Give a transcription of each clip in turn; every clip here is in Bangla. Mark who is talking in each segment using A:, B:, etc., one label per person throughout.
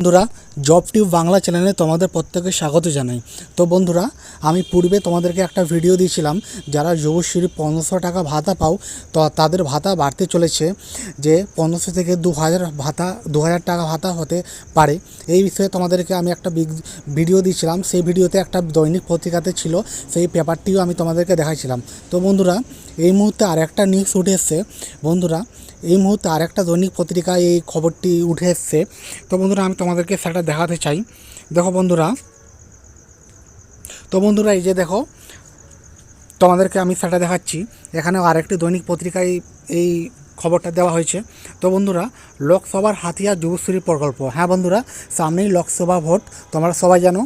A: বন্ধুরা জব টিউব বাংলা চ্যানেলে তোমাদের প্রত্যেকে স্বাগত জানাই। তো বন্ধুরা, আমি পূর্বে তোমাদেরকে একটা ভিডিও দিয়েছিলাম, যারা যুবশ্রী পনেরোশো টাকা ভাতা পাও, তো তাদের ভাতা বাড়তে চলেছে যে পনেরোশো থেকে দু হাজার ভাতা, দু হাজার টাকা ভাতা হতে পারে। এই বিষয়ে তোমাদেরকে আমি একটা ভিডিও দিয়েছিলাম, সেই ভিডিওতে একটা দৈনিক পত্রিকাতে ছিল, সেই পেপারটিও আমি তোমাদেরকে দেখাইছিলাম। তো বন্ধুরা এই মুহূর্তে আর একটা নিউজ উঠে এসছে। বন্ধুরা, এই মুহূর্তে আর একটা দৈনিক পত্রিকায় এই খবরটি উঠে এসছে। তো বন্ধুরা, আমি তোমাদেরকে সেটা দেখাতে চাই। দেখো বন্ধুরা, তো বন্ধুরা, এই যে দেখো, তোমাদেরকে আমি সেটা দেখাচ্ছি। এখানে আরেকটি দৈনিক পত্রিকায় এই খবরটা দেওয়া হয়েছে। তো বন্ধুরা, লোকসভার হাতিয়ার যুবশ্রী প্রকল্প। হ্যাঁ বন্ধুরা, সামনেই লোকসভা ভোট, তোমরা সবাই জানো।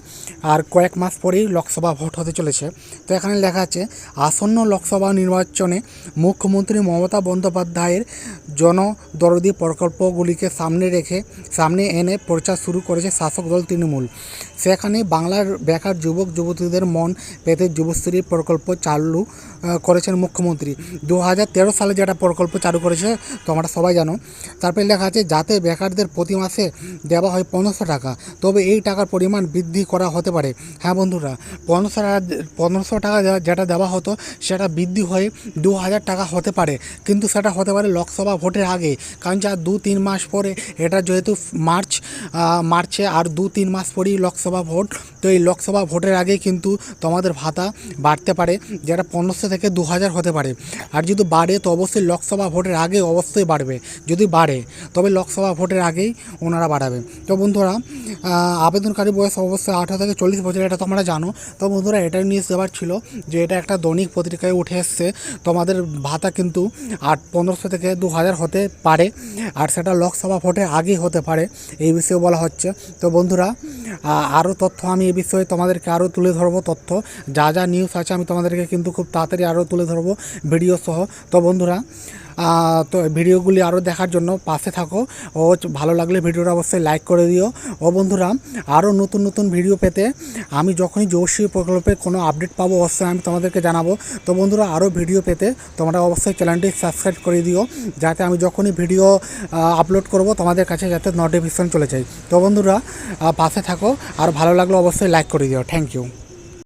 A: আর কয়েক মাস পরেই লোকসভা ভোট হতে চলেছে। তো এখানে লেখা আছে, আসন্ন লোকসভা নির্বাচনে মুখ্যমন্ত্রী মমতা বন্দ্যোপাধ্যায়ের জনদরদি প্রকল্পগুলিকে সামনে রেখে, সামনে এনে প্রচার শুরু করেছে শাসক দল তৃণমূল। সেখানে বাংলার বেকার যুবক যুবতীদের মন পেতে যুবশ্রী প্রকল্প চালু করেছেন মুখ্যমন্ত্রী। দু হাজার তেরো সালে যেটা প্রকল্প চালু করেছে, তোমরা সবাই জানো তারপরে লেখা আছে, যাতে বেকারদের প্রতি মাসে দেওয়া হয় পনেরোশো টাকা, তবে এই টাকার পরিমাণ বৃদ্ধি করা হতে পারে। হ্যাঁ বন্ধুরা, পনেরোশো টাকা পনেরোশো টাকা যেটা দেওয়া হতো, সেটা বৃদ্ধি হয়ে দু হাজার টাকা হতে পারে। কিন্তু সেটা হতে পারে লোকসভা ভোটের আগে। কারণ যা দু তিন মাস পরে, এটা যেহেতু মার্চ মার্চে আর দু তিন মাস পরেই লোকসভা ভোট তো এই লোকসভা ভোটের আগে কিন্তু তোমাদের ভাতা বাড়তে পারে, যেটা পনেরোশো থেকে দু হাজার হতে পারে। আর যদি বাড়ে, তো অবশ্যই লোকসভা ভোটের আগে অবশ্যই বাড়বে, যদি বাড়ে, তবে লোকসভা ভোটের আগেই ওনারা বাড়াবে। তো বন্ধুরা আবেদনকারী বয়স অবশ্যই আঠারো থেকে চল্লিশ বছর, এটা তোমরা জানো। তো বন্ধুরা এটাই নিউজ দেওয়ার ছিল যে এটা একটা দৈনিক পত্রিকায় উঠে এসছে। তোমাদের ভাতা কিন্তু আট, পনেরোশো থেকে দু হাজার হতে পারে, আর সেটা লোকসভা ভোটে আগেই হতে পারে, এই বিষয়ে বলা হচ্ছে। তো বন্ধুরা আরও তথ্য আমি এই বিষয়ে তোমাদেরকে আরও তুলে ধরবো, তথ্য। যা যা নিউজ আছে, আমি তোমাদেরকে কিন্তু খুব তাড়াতাড়ি আরও তুলে ধরবো ভিডিও সহ। তো বন্ধুরা তো ভিডিওগুলি আরও দেখার জন্য পাশে থাকো। ও, ভালো লাগলে ভিডিওটা অবশ্যই লাইক করে দিও। ও, বন্ধুরা, আরও নতুন নতুন ভিডিও পেতে আমি যখনই যৌশ্রী প্রকল্পের কোনো আপডেট পাবো, অবশ্যই আমি তোমাদেরকে জানাব। তো বন্ধুরা, আরও ভিডিও পেতে তোমরা অবশ্যই চ্যানেলটি সাবস্ক্রাইব করে দিও, যাতে আমি যখনই ভিডিও আপলোড করব, তোমাদের কাছে যাতে নোটিফিকেশন চলে যায়। তো বন্ধুরা পাশে থাকো, আর ভালো লাগলে অবশ্যই লাইক করে দিও। Thank you